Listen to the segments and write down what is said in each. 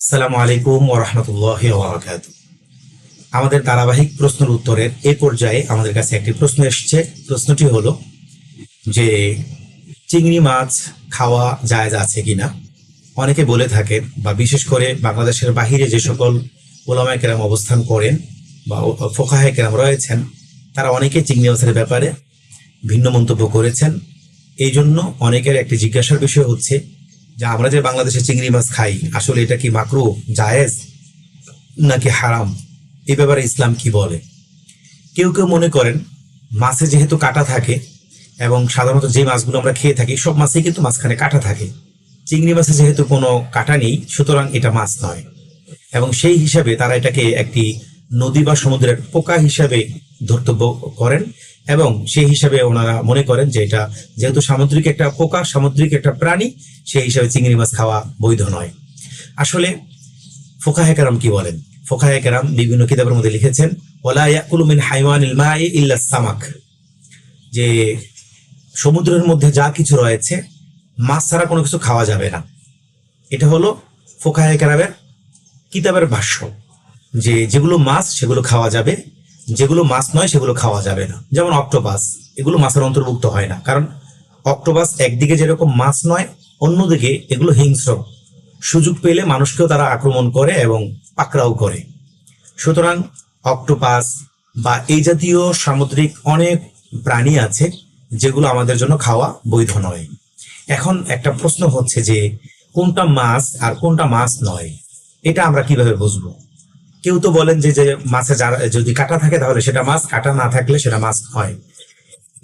আসসালামু আলাইকুম ওরহমতুল্লাহ ওবরাকাত আমাদের ধারাবাহিক প্রশ্নের উত্তরের এ পর্যায়ে আমাদের কাছে একটি প্রশ্ন এসেছে। প্রশ্নটি হলো যে, চিংড়ি মাছ খাওয়া জায়েজ আছে কিনা? অনেকে বলে থাকেন বা বিশেষ করে বাংলাদেশের বাহিরে যে সকল ওলামায় কেরাম অবস্থান করেন বা ফোকাহে কেরাম রয়েছেন, তারা অনেকে চিংড়ি মাছের ব্যাপারে ভিন্ন মন্তব্য করেছেন। এই জন্য অনেকের একটি জিজ্ঞাসার বিষয় হচ্ছে যে আমরা যে বাংলাদেশে চিংড়ি মাছ খাই, আসলে এটা কি মাকরু, জায়েজ, নাকি হারাম? এ ব্যাপারে ইসলাম কি বলে? কেউ কেউ মনে করেন, মাছে যেহেতু কাটা থাকে এবং সাধারণত যে মাছগুলো আমরা খেয়ে থাকি, সব মাছেই কিন্তু মাঝখানে কাটা থাকে। চিংড়ি মাছে যেহেতু কোনো কাটা নেই, সুতরাং এটা মাছ নয়। এবং সেই হিসাবে তারা এটাকে একটি নদী বা সমুদ্রের পোকা হিসাবে ধর্তব্য করেন। এবং সেই হিসাবে ওনারা মনে করেন যে এটা যেহেতু সামুদ্রিক একটা পোকা, সামুদ্রিক একটা প্রাণী, সেই হিসাবে চিংড়ি মাছ খাওয়া বৈধ নয়। আসলে ফোকাহে কেরাম কি বলেন? ফোকাহে কেরাম বিভিন্ন কিতাবের মধ্যে লিখেছেন, ওলা মাই ইল্লা সামাক যে সমুদ্রের মধ্যে যা কিছু রয়েছে, মাছ ছাড়া কোনো কিছু খাওয়া যাবে না। এটা হলো ফোকাহে কেরামের কিতাবের ভাষ্য, যে যেগুলো মাছ, সেগুলো খাওয়া যাবে যেগুলো মাছ নয়, সেগুলো খাওয়া যাবে না। যেমন অক্টোপাস, এগুলো মাছের অন্তর্ভুক্ত হয় না। কারণ অক্টোপাস একদিকে যেরকম মাছ নয়, অন্যদিকে এগুলো হিংস্র। সুযোগ পেলে মানুষকেও তারা আক্রমণ করে এবং পাকড়াও করে। সুতরাং অক্টোপাস বা এই জাতীয় সামুদ্রিক অনেক প্রাণী আছে, যেগুলো আমাদের জন্য খাওয়া বৈধ নয়। এখন একটা প্রশ্ন হচ্ছে যে, কোনটা মাছ আর কোনটা মাছ নয়? এটা আমরা কীভাবে বুঝব? কেউ তো বলেন যে যে মাছে যারা, যদি কাটা থাকে তাহলে সেটা মাছ, কাটা না থাকলে সেটা মাছ হয়।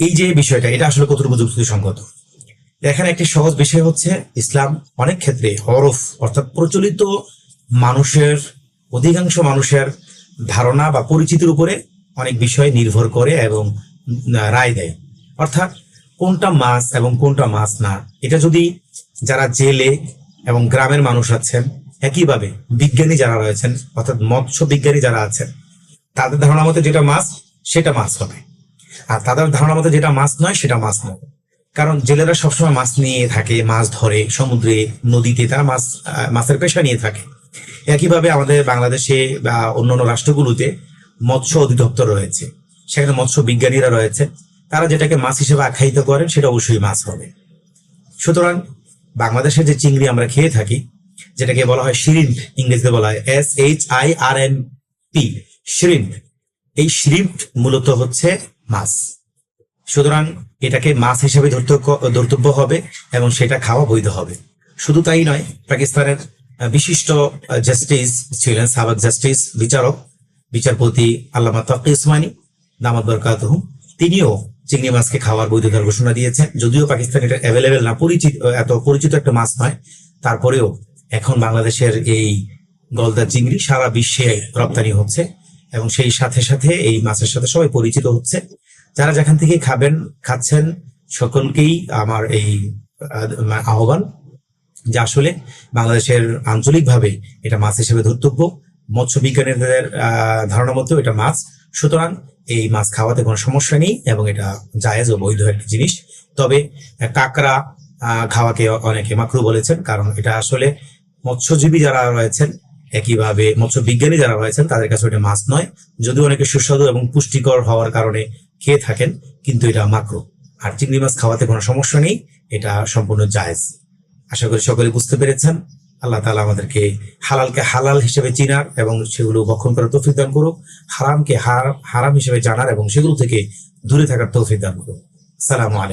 এই যে বিষয়টা, এটা আসলে কতটুকু যুক্তিসঙ্গত? এখানে একটি সহজ বিষয় হচ্ছে, ইসলাম অনেক ক্ষেত্রে হরফ, অর্থাৎ প্রচলিত মানুষের, অধিকাংশ মানুষের ধারণা বা পরিচিতির উপরে অনেক বিষয় নির্ভর করে এবং রায় দেয়। অর্থাৎ কোনটা মাছ এবং কোনটা মাছ না, এটা যদি যারা জেলে এবং গ্রামের মানুষ আছেন একইভাবে বিজ্ঞানী যারা রয়েছেন, অর্থাৎ মৎস্য বিজ্ঞানী যারা আছেন, তাদের ধারণা মতে যেটা মাছ, সেটা মাছ হবে। আর তাদের ধারণা মতে যেটা মাছ নয়, সেটা মাছ নয়। কারণ জেলেরা সবসময় মাছ নিয়ে থাকে, মাছ ধরে, সমুদ্রে, নদীতে তারা মাছ মাছের পেশা নিয়ে থাকে। একইভাবে আমাদের বাংলাদেশে বা অন্যান্য রাষ্ট্রগুলোতে মৎস্য অধিদপ্তর রয়েছে। সেখানে মৎস্য বিজ্ঞানীরা রয়েছে। তারা যেটাকে মাছ হিসেবে আখ্যায়িত করেন, সেটা অবশ্যই মাছ হবে। সুতরাং বাংলাদেশের যে চিংড়ি আমরা খেয়ে থাকি যেটাকে বলা হয় শিরিম্প ইংরেজিতে বলা হয় S H I R M P shrimp এই শ্রিম্প মূলত হচ্ছে মাছ। সুতরাং এটাকে মাছ হিসেবে ধরতে ধর্তব্য হবে এবং সেটা খাওয়া বৈধ হবে। শুধু তাই নয়, পাকিস্তানের বিশিষ্ট জাস্টিস ছিলেন, সাবেক জাস্টিস বিচারক, বিচারপতি আল্লামা তকি ইসমানি দামাদ বরকাতহু। তিনিও চিংড়ি মাছকে খাওয়ার বৈধতার ঘোষণা দিয়েছেন। যদিও পাকিস্তান এটা অ্যাভেলেবেল না, পরিচিত, এত পরিচিত একটা মাছ নয়। তারপরেও এখন বাংলাদেশের এই গলদা চিংড়ি সারা বিশ্বে রপ্তানি হচ্ছে এবং সেই সাথে সাথে এই মাছের সাথে সবাই পরিচিত হচ্ছে। যারা যেখান থেকে খাবেন, খাচ্ছেন, সকলকেই আমার এই আহ্বান যে আসলে বাংলাদেশের আঞ্চলিকভাবে এটা মাছ হিসেবে ধর্তব্য। মৎস্য বিজ্ঞানীদের ধারণা মতো এটা মাছ। সুতরাং এই মাছ খাওয়াতে কোনো সমস্যা নেই এবং এটা জায়েজ ও বৈধ একটা জিনিস। তবে কাঁকড়া খাওয়াকে অনেকে মাকরু বলেছেন কারণ এটা আসলে মৎস্যজীবী যারা রয়েছেন, একইভাবে মৎস্য বিজ্ঞানী যারা রয়েছেন, তাদের কাছে ওটা মাছ নয়। যদিও অনেকে সুস্বাদু এবং পুষ্টিকর হওয়ার কারণে খেয়ে থাকেন, কিন্তু এটা মাকরু আর চিংড়ি মাছ খাওয়াতে কোনো সমস্যা নেই, এটা সম্পূর্ণ জায়েজ। আশা করি সকলে বুঝতে পেরেছেন। আল্লাহ তাআলা আমাদেরকে হালালকে হালাল হিসেবে চিনার এবং সেগুলো ভক্ষণ করার তৌফিক দান করুক, হারামকে হারাম হারাম হিসেবে জানার এবং সেগুলো থেকে দূরে থাকার তৌফিক দান করুক। সালামু আলাইকুম।